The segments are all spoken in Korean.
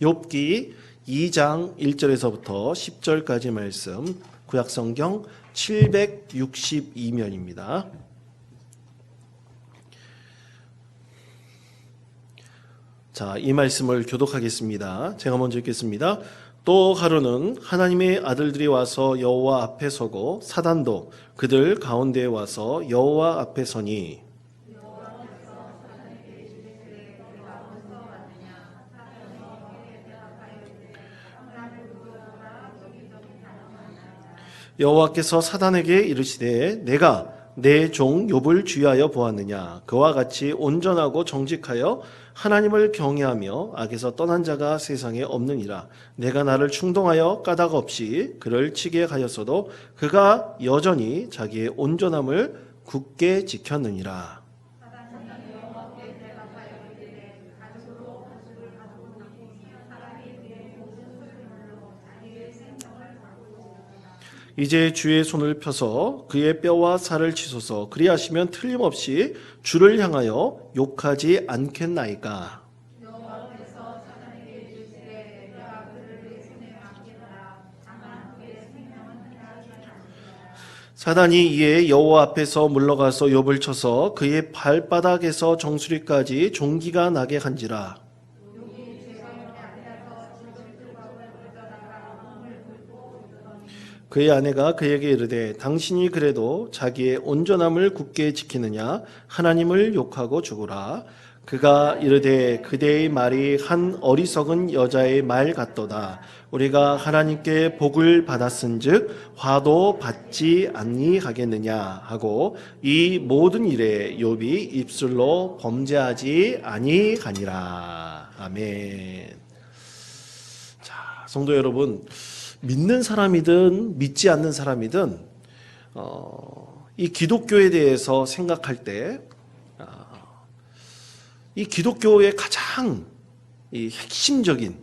욥기 2장 1절에서부터 10절까지 말씀 구약 성경 762면입니다. 자, 이 말씀을 교독하겠습니다. 제가 먼저 읽겠습니다. 또 하루는 하나님의 아들들이 와서 여호와 앞에 서고 사단도 그들 가운데에 와서 여호와 앞에 서니 여호와께서 사단에게 이르시되 내가 내 종 욥을 주의하여 보았느냐? 그와 같이 온전하고 정직하여 하나님을 경외하며 악에서 떠난 자가 세상에 없느니라. 내가 나를 충동하여 까닭 없이 그를 치게 하였어도 그가 여전히 자기의 온전함을 굳게 지켰느니라 이제 주의 손을 펴서 그의 뼈와 살을 치소서. 그리하시면 틀림없이 주를 향하여 욕하지 않겠나이까. 사단이 이에 여호와 앞에서 물러가서 욥을 쳐서 그의 발바닥에서 정수리까지 종기가 나게 한지라 그의 아내가 그에게 이르되 당신이 그래도 자기의 온전함을 굳게 지키느냐? 하나님을 욕하고 죽으라. 그가 이르되 그대의 말이 한 어리석은 여자의 말 같도다. 우리가 하나님께 복을 받았은즉 화도 받지 아니하겠느냐? 하고 이 모든 일에 욥이 입술로 범죄하지 아니하니라. 아멘. 자 성도 여러분 믿는 사람이든 믿지 않는 사람이든 어, 이 기독교에 대해서 생각할 때, 아, 이 기독교의 가장 이 핵심적인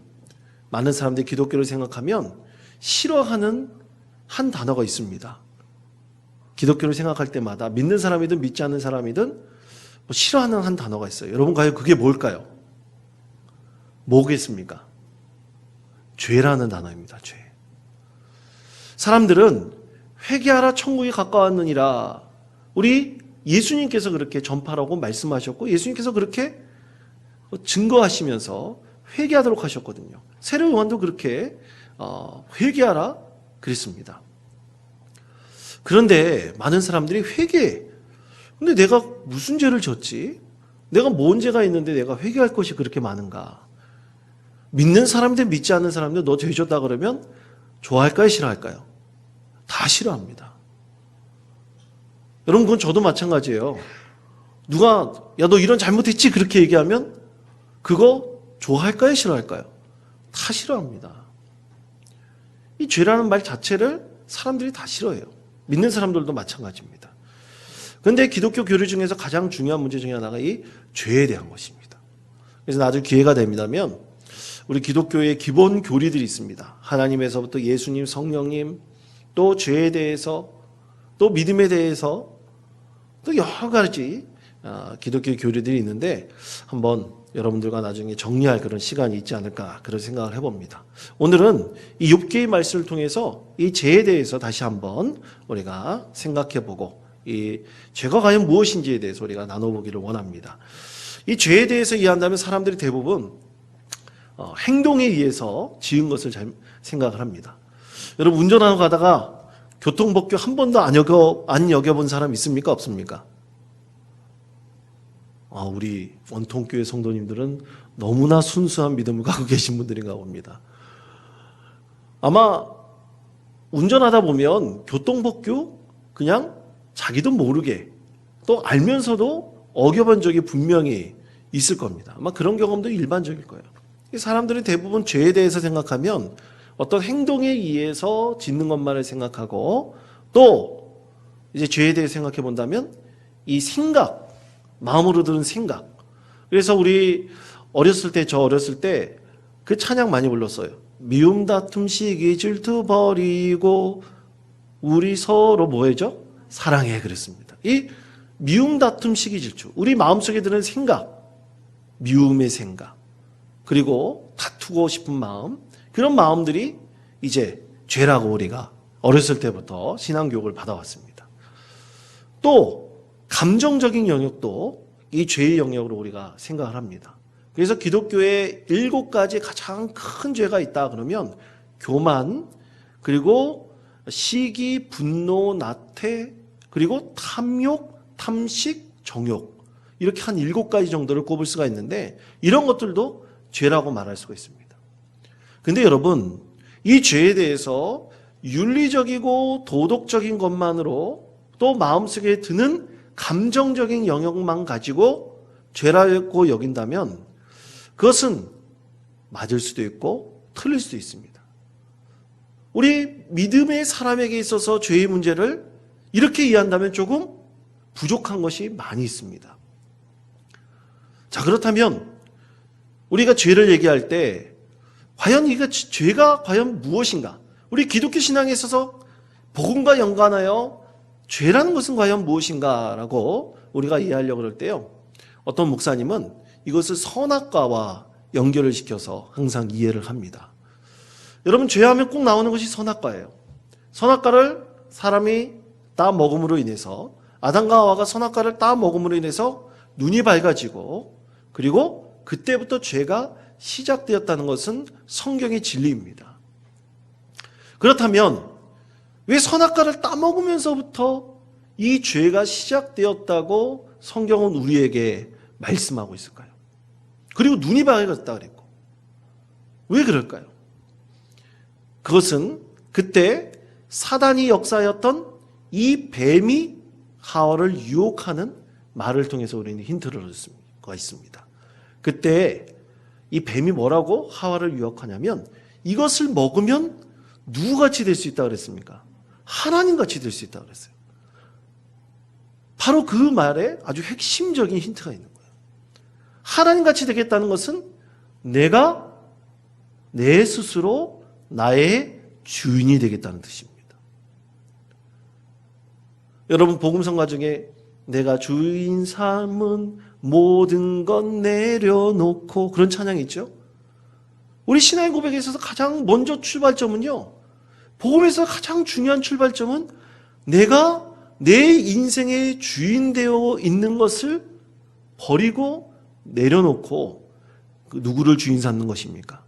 많은 사람들이 기독교를 생각하면 싫어하는 한 단어가 있습니다. 기독교를 생각할 때마다 믿는 사람이든 믿지 않는 사람이든 뭐 싫어하는 한 단어가 있어요. 여러분 과연 그게 뭘까요? 뭐겠습니까? 죄라는 단어입니다. 죄. 사람들은 회개하라 천국이 가까웠느니라. 우리 예수님께서 그렇게 전파라고 말씀하셨고 예수님께서 그렇게 증거하시면서 회개하도록 하셨거든요. 세례 요한도 그렇게 어, 회개하라 그랬습니다. 그런데 많은 사람들이 회개. 근데 내가 무슨 죄를 졌지? 내가 뭔 죄가 있는데 내가 회개할 것이 그렇게 많은가? 믿는 사람들 믿지 않는 사람들 너 죄 졌다 그러면 좋아할까요? 싫어할까요? 다 싫어합니다. 여러분, 그건 저도 마찬가지예요. 누가, 야, 너 이런 잘못했지? 그렇게 얘기하면 그거 좋아할까요? 싫어할까요? 다 싫어합니다. 이 죄라는 말 자체를 사람들이 다 싫어해요. 믿는 사람들도 마찬가지입니다. 그런데 기독교 교류 중에서 가장 중요한 문제 중에 하나가 이 죄에 대한 것입니다. 그래서 나중에 기회가 됩니다면 우리 기독교의 기본 교리들이 있습니다. 하나님에서부터 예수님, 성령님, 또 죄에 대해서, 또 믿음에 대해서, 또 여러 가지 아, 기독교 교리들이 있는데 한번 여러분들과 나중에 정리할 그런 시간이 있지 않을까 그런 생각을 해봅니다. 오늘은 이 6개의 말씀을 통해서 이 죄에 대해서 다시 한번 우리가 생각해보고 이 죄가 과연 무엇인지에 대해서 우리가 나눠보기를 원합니다. 이 죄에 대해서 이해한다면 사람들이 대부분 어, 행동에 의해서 지은 것을 잘 생각을 합니다. 여러분 운전하고 가다가 교통법규 한 번도 안 여겨 안 여겨본 사람 있습니까 없습니까? 아, 우리 원통교회 성도님들은 너무나 순수한 믿음을 갖고 계신 분들인가 봅니다. 아마 운전하다 보면 교통법규 그냥 자기도 모르게 또 알면서도 어겨본 적이 분명히 있을 겁니다. 아마 그런 경험도 일반적일 거예요. 사람들이 대부분 죄에 대해서 생각하면 어떤 행동에 의해서 짓는 것만을 생각하고 또 이제 죄에 대해 생각해 본다면 이 생각, 마음으로 드는 생각. 그래서 우리 어렸을 때, 저 어렸을 때 그 찬양 많이 불렀어요. 미움 다툼 시기 질투 버리고 우리 서로 뭐해죠? 사랑해 그랬습니다. 이 미움 다툼 시기 질투. 우리 마음속에 드는 생각, 미움의 생각. 그리고 다투고 싶은 마음, 그런 마음들이 이제 죄라고 우리가 어렸을 때부터 신앙교육을 받아왔습니다. 또 감정적인 영역도 이 죄의 영역으로 우리가 생각을 합니다. 그래서 기독교에 일곱 가지 가장 큰 죄가 있다 그러면 교만, 그리고 시기, 분노, 나태, 그리고 탐욕, 탐식, 정욕 이렇게 한 일곱 가지 정도를 꼽을 수가 있는데 이런 것들도 죄라고 말할 수가 있습니다. 근데 여러분 이 죄에 대해서 윤리적이고 도덕적인 것만으로 또 마음속에 드는 감정적인 영역만 가지고 죄라고 여긴다면 그것은 맞을 수도 있고 틀릴 수도 있습니다. 우리 믿음의 사람에게 있어서 죄의 문제를 이렇게 이해한다면 조금 부족한 것이 많이 있습니다. 자, 그렇다면 우리가 죄를 얘기할 때 과연 이가 죄가 과연 무엇인가? 우리 기독교 신앙에 있어서 복음과 연관하여 죄라는 것은 과연 무엇인가라고 우리가 이해하려고 그럴 때요. 어떤 목사님은 이것을 선악과와 연결을 시켜서 항상 이해를 합니다. 여러분 죄하면 꼭 나오는 것이 선악과예요. 선악과를 사람이 따 먹음으로 인해서 아담과 하와가 선악과를 따 먹음으로 인해서 눈이 밝아지고 그리고 그때부터 죄가 시작되었다는 것은 성경의 진리입니다. 그렇다면 왜 선악과를 따 먹으면서부터 이 죄가 시작되었다고 성경은 우리에게 말씀하고 있을까요? 그리고 눈이 밝아졌다 그랬고 왜 그럴까요? 그것은 그때 사단이 역사였던 이 뱀이 하와를 유혹하는 말을 통해서 우리는 힌트를 얻을 수가 있습니다. 그때 이 뱀이 뭐라고 하와를 유혹하냐면 이것을 먹으면 누구같이 될 수 있다 그랬습니까? 하나님같이 될 수 있다 그랬어요. 바로 그 말에 아주 핵심적인 힌트가 있는 거예요. 하나님같이 되겠다는 것은 내가 내 스스로 나의 주인이 되겠다는 뜻입니다. 여러분 복음성가 중에 내가 주인 삼은 모든 것 내려놓고 그런 찬양이 있죠. 우리 신앙의 고백에 있어서 가장 먼저 출발점은요. 복음에서 가장 중요한 출발점은 내가 내 인생의 주인 되어 있는 것을 버리고 내려놓고 그 누구를 주인 삼는 것입니까?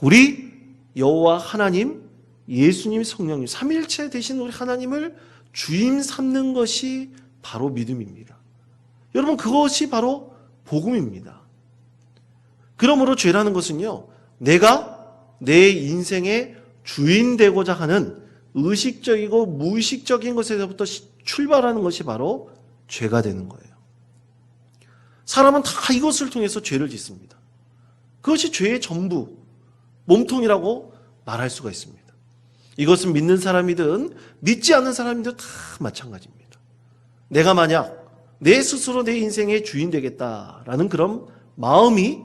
우리 여호와 하나님, 예수님, 성령님, 삼일체 대신 우리 하나님을 주인 삼는 것이 바로 믿음입니다. 여러분 그것이 바로 복음입니다. 그러므로 죄라는 것은요. 내가 내 인생의 주인 되고자 하는 의식적이고 무의식적인 것에서부터 출발하는 것이 바로 죄가 되는 거예요. 사람은 다 이것을 통해서 죄를 짓습니다. 그것이 죄의 전부, 몸통이라고 말할 수가 있습니다. 이것은 믿는 사람이든 믿지 않는 사람이든 다 마찬가지입니다. 내가 만약 내 스스로 내 인생의 주인 되겠다라는 그런 마음이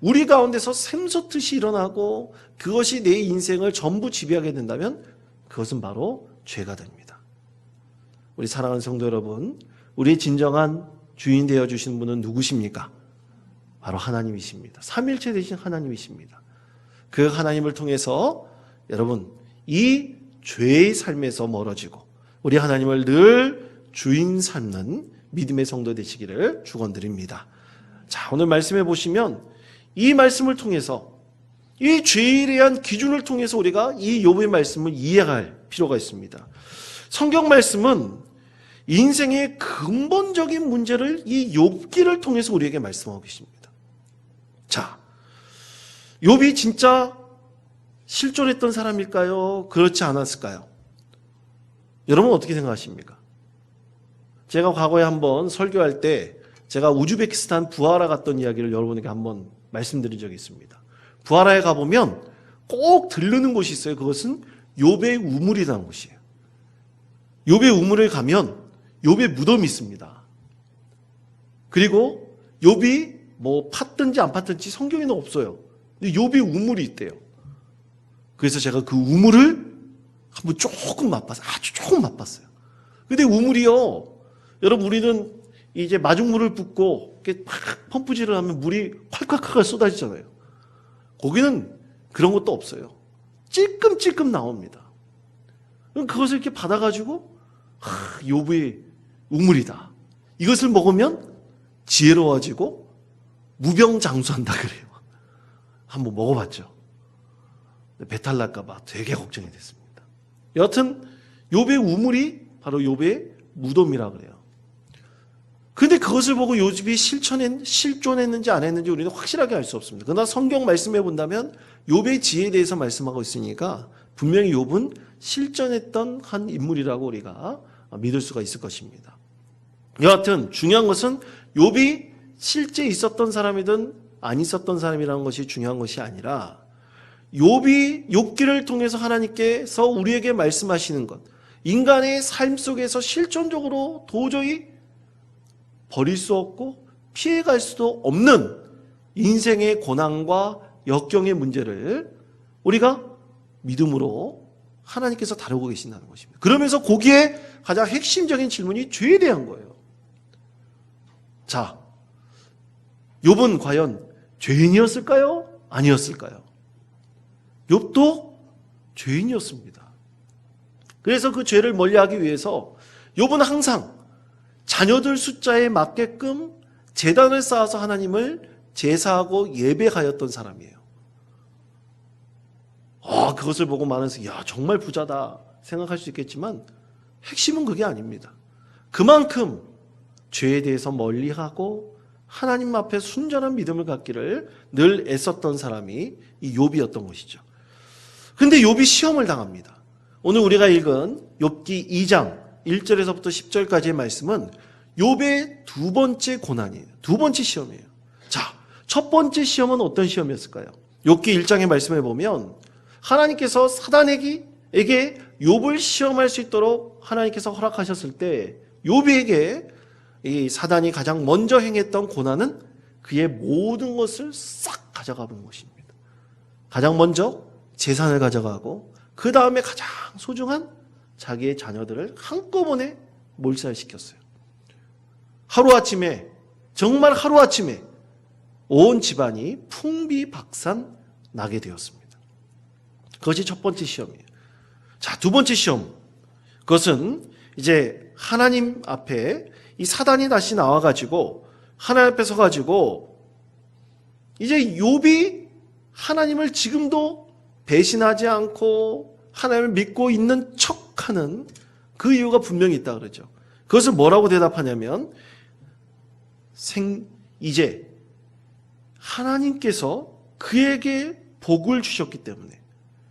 우리 가운데서 샘솟듯이 일어나고 그것이 내 인생을 전부 지배하게 된다면 그것은 바로 죄가 됩니다. 우리 사랑하는 성도 여러분, 우리의 진정한 주인 되어 주신 분은 누구십니까? 바로 하나님이십니다. 삼일체 되신 하나님이십니다. 그 하나님을 통해서 여러분 이 죄의 삶에서 멀어지고 우리 하나님을 늘 주인 삼는 믿음의 성도 되시기를 축원드립니다. 자, 오늘 말씀해 보시면 이 말씀을 통해서 이 죄에 대한 기준을 통해서 우리가 이 욥의 말씀을 이해할 필요가 있습니다. 성경 말씀은 인생의 근본적인 문제를 이 욥기를 통해서 우리에게 말씀하고 계십니다. 자, 욥이 진짜 실존했던 사람일까요? 그렇지 않았을까요? 여러분 어떻게 생각하십니까? 제가 과거에 한번 설교할 때 제가 우즈베키스탄 부하라 갔던 이야기를 여러분에게 한번 말씀드린 적이 있습니다. 부하라에 가보면 꼭 들르는 곳이 있어요. 그것은 욥의 우물이라는 곳이에요. 욥의 우물에 가면 욥의 무덤이 있습니다. 그리고 욥이 뭐 팠든지 안 팠든지 성경에는 없어요. 근데 욥의 우물이 있대요. 그래서 제가 그 우물을 한번 조금 맛봤어요. 아주 조금 맛봤어요. 근데 우물이요. 여러분 우리는 이제 마중물을 붓고 이렇게 팍 펌프질을 하면 물이 콸콸콸 쏟아지잖아요. 거기는 그런 것도 없어요. 찔끔찔끔 나옵니다. 그것을 이렇게 받아가지고 하, 요부의 우물이다. 이것을 먹으면 지혜로워지고 무병장수한다 그래요. 한번 먹어봤죠. 배탈 날까봐 되게 걱정이 됐습니다. 여하튼 요배의 우물이 바로 요배의 무덤이라 그래요. 근데 그것을 보고 요집이 실천했, 실존했는지 안 했는지 우리는 확실하게 알 수 없습니다. 그러나 성경 말씀해 본다면 욥의 지혜에 대해서 말씀하고 있으니까 분명히 욥은 실존했던 한 인물이라고 우리가 믿을 수가 있을 것입니다. 여하튼 중요한 것은 욥이 실제 있었던 사람이든 안 있었던 사람이라는 것이 중요한 것이 아니라 욥이 욥기를 통해서 하나님께서 우리에게 말씀하시는 것 인간의 삶 속에서 실존적으로 도저히 버릴 수 없고 피해갈 수도 없는 인생의 고난과 역경의 문제를 우리가 믿음으로 하나님께서 다루고 계신다는 것입니다. 그러면서 거기에 가장 핵심적인 질문이 죄에 대한 거예요. 자, 욥은 과연 죄인이었을까요? 아니었을까요? 욥도 죄인이었습니다. 그래서 그 죄를 멀리하기 위해서 욥은 항상 자녀들 숫자에 맞게끔 재단을 쌓아서 하나님을 제사하고 예배하였던 사람이에요. 아, 그것을 보고 많은 사람이 야, 정말 부자다 생각할 수 있겠지만 핵심은 그게 아닙니다. 그만큼 죄에 대해서 멀리하고 하나님 앞에 순전한 믿음을 갖기를 늘 애썼던 사람이 이 욥이었던 것이죠. 근데 욥이 시험을 당합니다. 오늘 우리가 읽은 욥기 2장 1절에서부터 10절까지의 말씀은 욥의 두 번째 고난이에요. 두 번째 시험이에요. 자, 첫 번째 시험은 어떤 시험이었을까요? 욥기 1장의 말씀에 보면 하나님께서 사단에게 욥을 시험할 수 있도록 하나님께서 허락하셨을 때 욥에게 이 사단이 가장 먼저 행했던 고난은 그의 모든 것을 싹 가져가 본 것입니다. 가장 먼저 재산을 가져가고 그 다음에 가장 소중한 자기의 자녀들을 한꺼번에 몰살시켰어요. 하루아침에 정말 하루아침에 온 집안이 풍비박산 나게 되었습니다. 그것이 첫 번째 시험이에요. 자, 두 번째 시험. 그것은 이제 하나님 앞에 이 사단이 다시 나와 가지고 하나님 앞에 서 가지고 이제 욥이 하나님을 지금도 배신하지 않고 하나님을 믿고 있는 척 하는 그 이유가 분명히 있다 그러죠. 그것을 뭐라고 대답하냐면 생 이제 하나님께서 그에게 복을 주셨기 때문에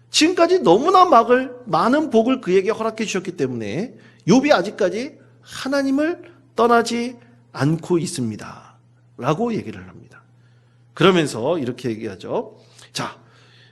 지금까지 너무나 막을 많은 복을 그에게 허락해 주셨기 때문에 욥이 아직까지 하나님을 떠나지 않고 있습니다. 라고 얘기를 합니다. 그러면서 이렇게 얘기하죠. 자,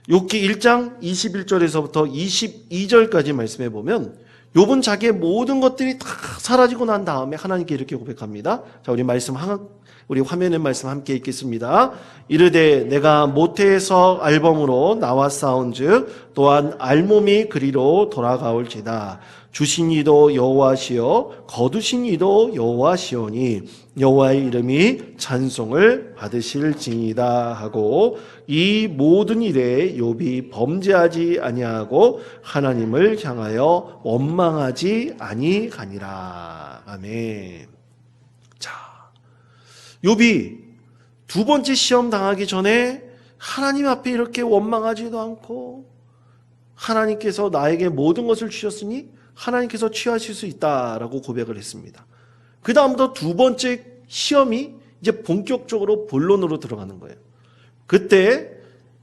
욥기 1장 21절에서부터 22절까지 말씀해 보면 욥은 자기의 모든 것들이 다 사라지고 난 다음에 하나님께 이렇게 고백합니다. 자, 우리 말씀 한 우리 화면에 말씀 함께 읽겠습니다. 이르되 내가 모태에서 알범으로 나와 싸운즉 또한 알몸이 그리로 돌아가올지다. 주신 이도 여호와시요 거두신 이도 여호와시오니 여호와의 이름이 찬송을 받으실지이다 하고 이 모든 일에 욥이 범죄하지 아니하고 하나님을 향하여 원망하지 아니하니라. 아멘. 자, 욥이 두 번째 시험 당하기 전에 하나님 앞에 이렇게 원망하지도 않고 하나님께서 나에게 모든 것을 주셨으니 하나님께서 취하실 수 있다라고 고백을 했습니다. 그 다음부터 두 번째 시험이 이제 본격적으로 본론으로 들어가는 거예요. 그때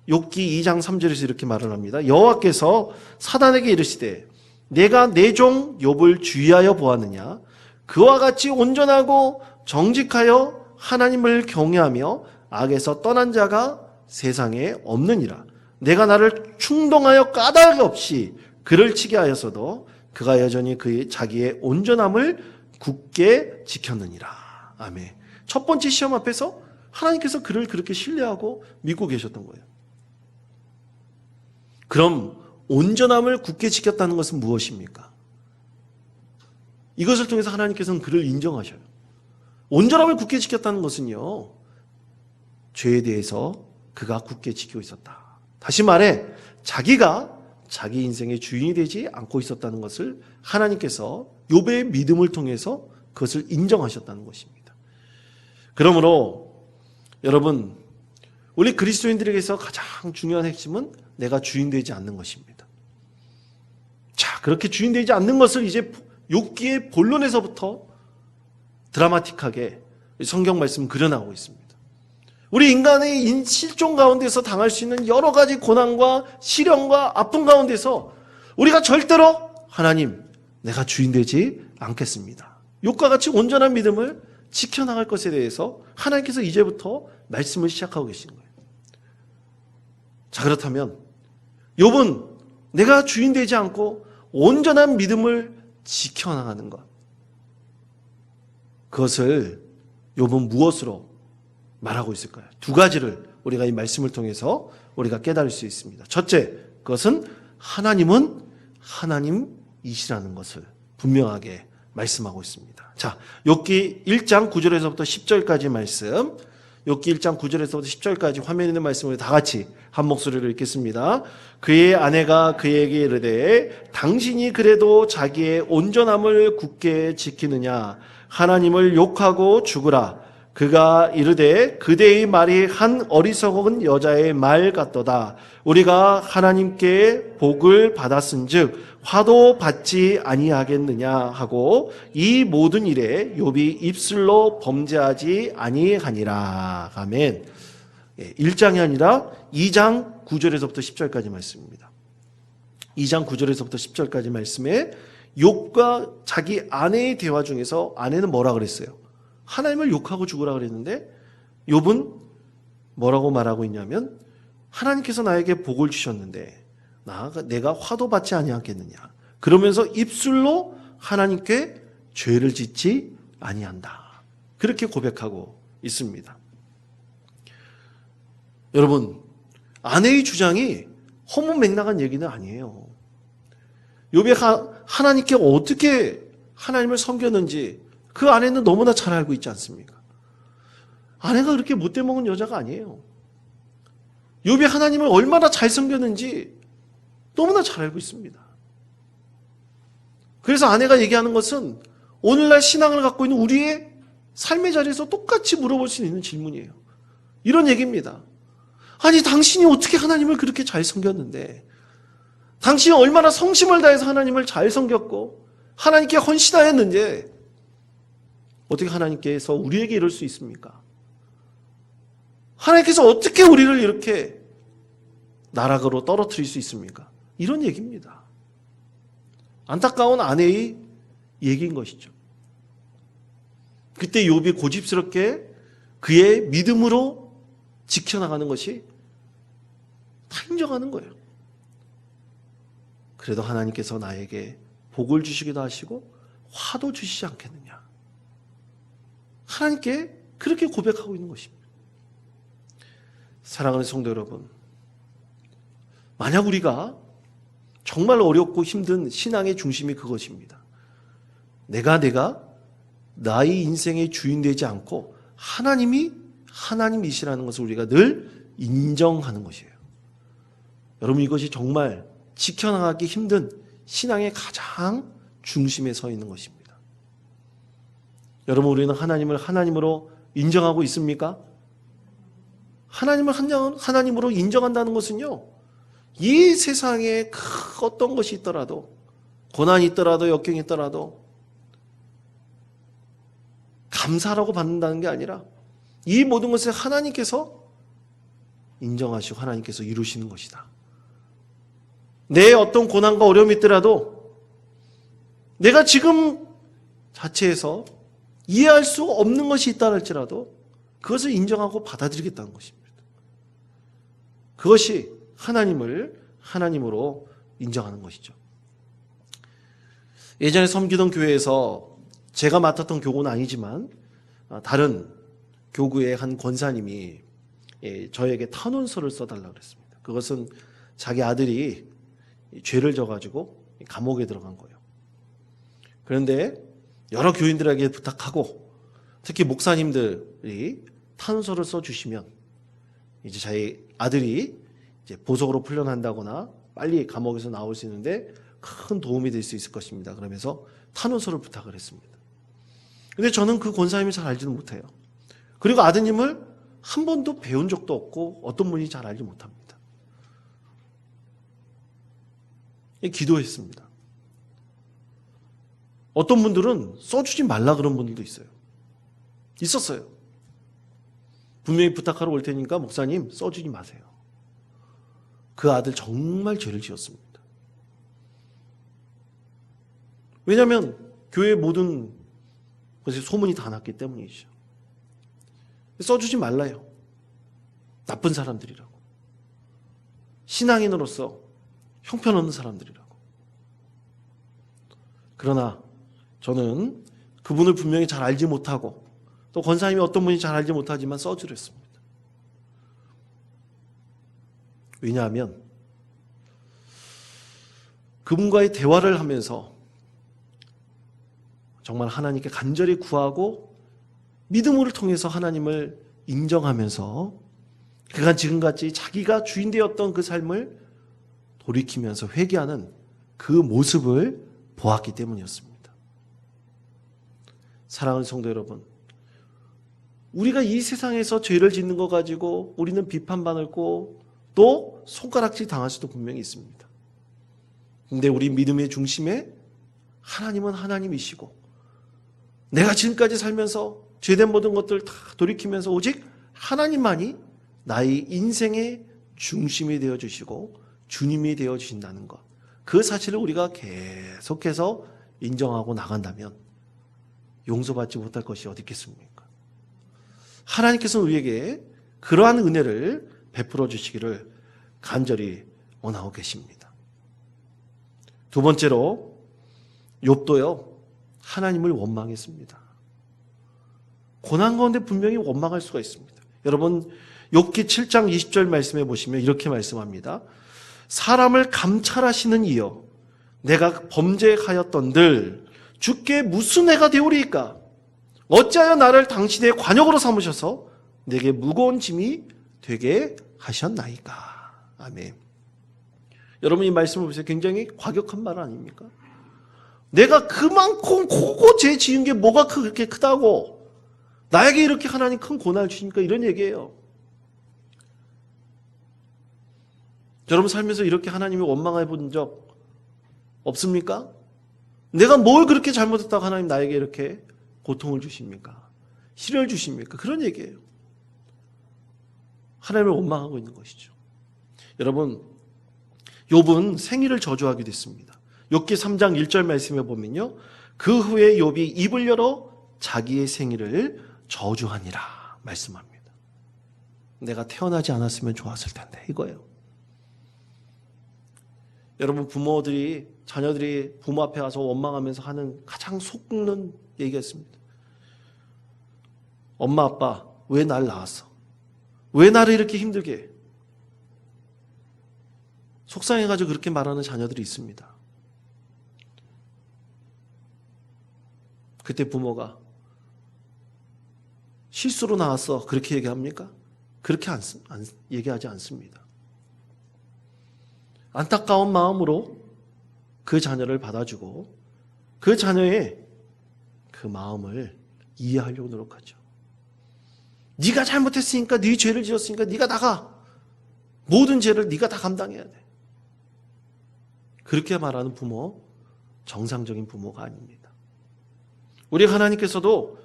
욥기 2장 3절에서 이렇게 말을 합니다. 여호와께서 사단에게 이르시되 내가 내 종 욥을 주의하여 보았느냐 그와 같이 온전하고 정직하여 하나님을 경외하며 악에서 떠난 자가 세상에 없느니라. 내가 나를 충동하여 까닭 없이 그를 치게 하였어도 그가 여전히 그의 자기의 온전함을 굳게 지켰느니라. 아멘. 첫 번째 시험 앞에서 하나님께서 그를 그렇게 신뢰하고 믿고 계셨던 거예요. 그럼 온전함을 굳게 지켰다는 것은 무엇입니까? 이것을 통해서 하나님께서는 그를 인정하셔요. 온전함을 굳게 지켰다는 것은요, 죄에 대해서 그가 굳게 지키고 있었다. 다시 말해 자기가 자기 인생의 주인이 되지 않고 있었다는 것을 하나님께서 욥의 믿음을 통해서 그것을 인정하셨다는 것입니다. 그러므로 여러분 우리 그리스도인들에게서 가장 중요한 핵심은 내가 주인 되지 않는 것입니다. 자, 그렇게 주인 되지 않는 것을 이제 욥기의 본론에서부터 드라마틱하게 성경 말씀 그려나오고 있습니다. 우리 인간의 인- 실존 가운데서 당할 수 있는 여러 가지 고난과 시련과 아픔 가운데서 우리가 절대로 하나님, 내가 주인 되지 않겠습니다. 욕과 같이 온전한 믿음을 지켜나갈 것에 대해서 하나님께서 이제부터 말씀을 시작하고 계신 거예요. 자, 그렇다면 욥은 내가 주인 되지 않고 온전한 믿음을 지켜나가는 것. 그것을 욥은 무엇으로 말하고 있을까요? 두 가지를 우리가 이 말씀을 통해서 우리가 깨달을 수 있습니다. 첫째, 그것은 하나님은 하나님이시라는 것을 분명하게 말씀하고 있습니다. 자, 욥기 1장 9절에서부터 10절까지 말씀. 욥기 1장 9절에서부터 10절까지 화면에 있는 말씀을 다 같이 한 목소리로 읽겠습니다. 그의 아내가 그에게 이르되 당신이 그래도 자기의 온전함을 굳게 지키느냐 하나님을 욕하고 죽으라 그가 이르되 그대의 말이 한 어리석은 여자의 말 같도다. 우리가 하나님께 복을 받았은즉 화도 받지 아니하겠느냐 하고 이 모든 일에 욥이 입술로 범죄하지 아니하니라. 아멘. 1장이 아니라 2장 9절에서부터 10절까지 말씀입니다. 2장 9절에서부터 10절까지 말씀에 욥과 자기 아내의 대화 중에서 아내는 뭐라 그랬어요? 하나님을 욕하고 죽으라 그랬는데 욥은 뭐라고 말하고 있냐면 하나님께서 나에게 복을 주셨는데 나 내가 화도 받지 아니하겠느냐 그러면서 입술로 하나님께 죄를 짓지 아니한다 그렇게 고백하고 있습니다. 여러분 아내의 주장이 허무 맹랑한 얘기는 아니에요. 욥이 하나님께 어떻게 하나님을 섬겼는지 그 아내는 너무나 잘 알고 있지 않습니까? 아내가 그렇게 못돼 먹은 여자가 아니에요. 욥이 하나님을 얼마나 잘 섬겼는지 너무나 잘 알고 있습니다. 그래서 아내가 얘기하는 것은 오늘날 신앙을 갖고 있는 우리의 삶의 자리에서 똑같이 물어볼 수 있는 질문이에요. 이런 얘기입니다. 아니, 당신이 어떻게 하나님을 그렇게 잘 섬겼는데, 당신이 얼마나 성심을 다해서 하나님을 잘 섬겼고, 하나님께 헌신하였는지, 어떻게 하나님께서 우리에게 이럴 수 있습니까? 하나님께서 어떻게 우리를 이렇게 나락으로 떨어뜨릴 수 있습니까? 이런 얘기입니다. 안타까운 아내의 얘기인 것이죠. 그때 욥이 고집스럽게 그의 믿음으로 지켜나가는 것이 다 인정하는 거예요. 그래도 하나님께서 나에게 복을 주시기도 하시고 화도 주시지 않겠느냐. 하나님께 그렇게 고백하고 있는 것입니다. 사랑하는 성도 여러분, 만약 우리가 정말 어렵고 힘든 신앙의 중심이 그것입니다. 내가 내가 나의 인생의 주인 되지 않고 하나님이 하나님이시라는 것을 우리가 늘 인정하는 것이에요. 여러분 이것이 정말 지켜나가기 힘든 신앙의 가장 중심에 서 있는 것입니다. 여러분 우리는 하나님을 하나님으로 인정하고 있습니까? 하나님을 하나님으로 인정한다는 것은요. 이 세상에 그 어떤 것이 있더라도 고난이 있더라도 역경이 있더라도 감사라고 받는다는 게 아니라 이 모든 것을 하나님께서 인정하시고 하나님께서 이루시는 것이다. 내 어떤 고난과 어려움이 있더라도 내가 지금 자체에서 이해할 수 없는 것이 있다 할지라도 그것을 인정하고 받아들이겠다는 것입니다. 그것이 하나님을 하나님으로 인정하는 것이죠. 예전에 섬기던 교회에서 제가 맡았던 교구는 아니지만 다른 교구의 한 권사님이 예, 저에게 탄원서를 써달라 그랬습니다. 그것은 자기 아들이 죄를 져가지고 감옥에 들어간 거예요. 그런데 여러 교인들에게 부탁하고 특히 목사님들이 탄원서를 써주시면 이제 자기 아들이 이제 보석으로 풀려난다거나 빨리 감옥에서 나올 수 있는데 큰 도움이 될 수 있을 것입니다. 그러면서 탄원서를 부탁을 했습니다. 근데 저는 그 권사님이 잘 알지는 못해요. 그리고 아드님을 한 번도 배운 적도 없고 어떤 분이 잘 알지 못합니다. 예, 기도했습니다. 어떤 분들은 써주지 말라 그런 분들도 있어요. 있었어요. 분명히 부탁하러 올 테니까 목사님 써주지 마세요. 그 아들 정말 죄를 지었습니다. 왜냐하면 교회 모든 곳에 소문이 다 났기 때문이죠. 써주지 말라요. 나쁜 사람들이라고. 신앙인으로서 형편없는 사람들이라고. 그러나 저는 그분을 분명히 잘 알지 못하고 또 권사님이 어떤 분이 잘 알지 못하지만 써주려 했습니다. 왜냐하면 그분과의 대화를 하면서 정말 하나님께 간절히 구하고 믿음을 통해서 하나님을 인정하면서 그간 지금같이 자기가 주인 되었던 그 삶을 돌이키면서 회개하는 그 모습을 보았기 때문이었습니다. 사랑하는 성도 여러분, 우리가 이 세상에서 죄를 짓는 거 가지고 우리는 비판받고 또 손가락질 당할 수도 분명히 있습니다. 근데 우리 믿음의 중심에 하나님은 하나님이시고 내가 지금까지 살면서 죄된 모든 것들 다 돌이키면서 오직 하나님만이 나의 인생의 중심이 되어 주시고 주님이 되어 주신다는 것. 그 사실을 우리가 계속해서 인정하고 나간다면 용서받지 못할 것이 어디 있겠습니까? 하나님께서는 우리에게 그러한 은혜를 베풀어 주시기를 간절히 원하고 계십니다. 두 번째로 욥도요. 하나님을 원망했습니다. 고난 가운데 분명히 원망할 수가 있습니다. 여러분 욥기 7장 20절 말씀해 보시면 이렇게 말씀합니다. 사람을 감찰하시는 이여 내가 범죄하였던들 주께 무슨 해가 되오리이까? 어찌하여 나를 당신의 관역으로 삼으셔서 내게 무거운 짐이 되게 하셨나이까? 아멘. 여러분 이 말씀을 보세요. 굉장히 과격한 말 아닙니까? 내가 그만큼 고고 죄 지은 게 뭐가 그렇게 크다고? 나에게 이렇게 하나님 큰 고난을 주시니까? 이런 얘기예요. 여러분 살면서 이렇게 하나님이 원망해 본 적 없습니까? 내가 뭘 그렇게 잘못했다고 하나님 나에게 이렇게 고통을 주십니까? 시련을 주십니까? 그런 얘기예요. 하나님을 원망하고 있는 것이죠. 여러분, 욥은 생일을 저주하게 됐습니다. 욥기 3장 1절 말씀에 보면요. 그 후에 욥이 입을 열어 자기의 생일을 저주하니라 말씀합니다. 내가 태어나지 않았으면 좋았을 텐데 이거예요. 여러분 부모들이 자녀들이 부모 앞에 가서 원망하면서 하는 가장 속는 얘기였습니다. 엄마 아빠 왜 날 낳았어? 왜 나를 이렇게 힘들게 해? 속상해가지고 그렇게 말하는 자녀들이 있습니다. 그때 부모가 실수로 나왔어 그렇게 얘기합니까? 그렇게 안, 안, 얘기하지 않습니다. 안타까운 마음으로 그 자녀를 받아주고 그 자녀의 그 마음을 이해하려고 노력하죠. 네가 잘못했으니까 네 죄를 지었으니까 네가 나가. 모든 죄를 네가 다 감당해야 돼. 그렇게 말하는 부모 정상적인 부모가 아닙니다. 우리 하나님께서도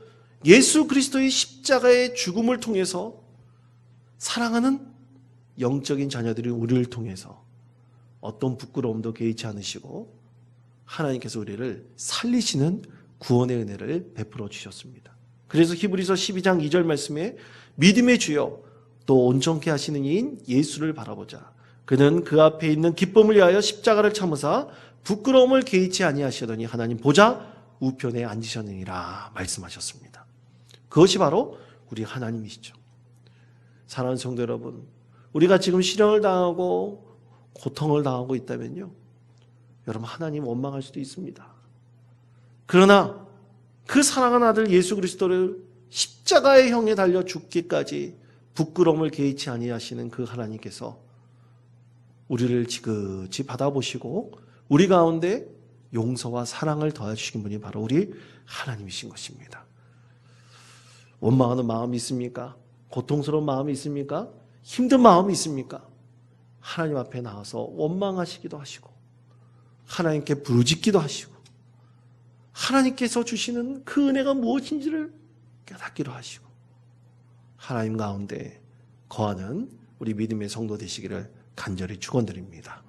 예수 그리스도의 십자가의 죽음을 통해서 사랑하는 영적인 자녀들이 우리를 통해서 어떤 부끄러움도 개의치 않으시고 하나님께서 우리를 살리시는 구원의 은혜를 베풀어 주셨습니다. 그래서 히브리서 12장 2절 말씀에 믿음의 주여 또 온전케 하시는 이인 예수를 바라보자. 그는 그 앞에 있는 기쁨을 위하여 십자가를 참으사 부끄러움을 개의치 아니하시더니 하나님 보자 우편에 앉으셨느니라 말씀하셨습니다. 그것이 바로 우리 하나님이시죠. 사랑하는 성도 여러분, 우리가 지금 실형을 당하고 고통을 당하고 있다면요. 여러분 하나님 원망할 수도 있습니다. 그러나 그 사랑하는 아들 예수 그리스도를 십자가의 형에 달려 죽기까지 부끄러움을 개의치 아니하시는 그 하나님께서 우리를 지그지 받아보시고 우리 가운데 용서와 사랑을 더해주신 분이 바로 우리 하나님이신 것입니다. 원망하는 마음이 있습니까? 고통스러운 마음이 있습니까? 힘든 마음이 있습니까? 하나님 앞에 나와서 원망하시기도 하시고 하나님께 부르짖기도 하시고 하나님께서 주시는 그 은혜가 무엇인지를 깨닫기로 하시고 하나님 가운데 거하는 우리 믿음의 성도 되시기를 간절히 축원드립니다.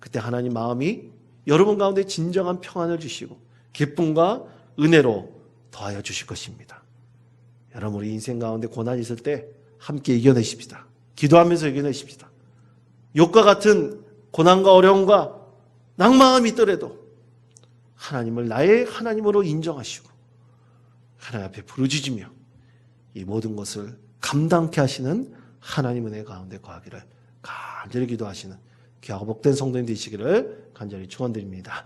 그때 하나님 마음이 여러분 가운데 진정한 평안을 주시고 기쁨과 은혜로 더하여 주실 것입니다. 여러분 우리 인생 가운데 고난이 있을 때 함께 이겨내십시다. 기도하면서 이겨내십시다. 욕과 같은 고난과 어려움과 낭망함이 있더라도 하나님을 나의 하나님으로 인정하시고 하나님 앞에 부르짖으며 이 모든 것을 감당케 하시는 하나님 은혜 가운데 거하기를 간절히 기도하시는 귀하고 복된 성도님 되시기를 간절히 축원드립니다.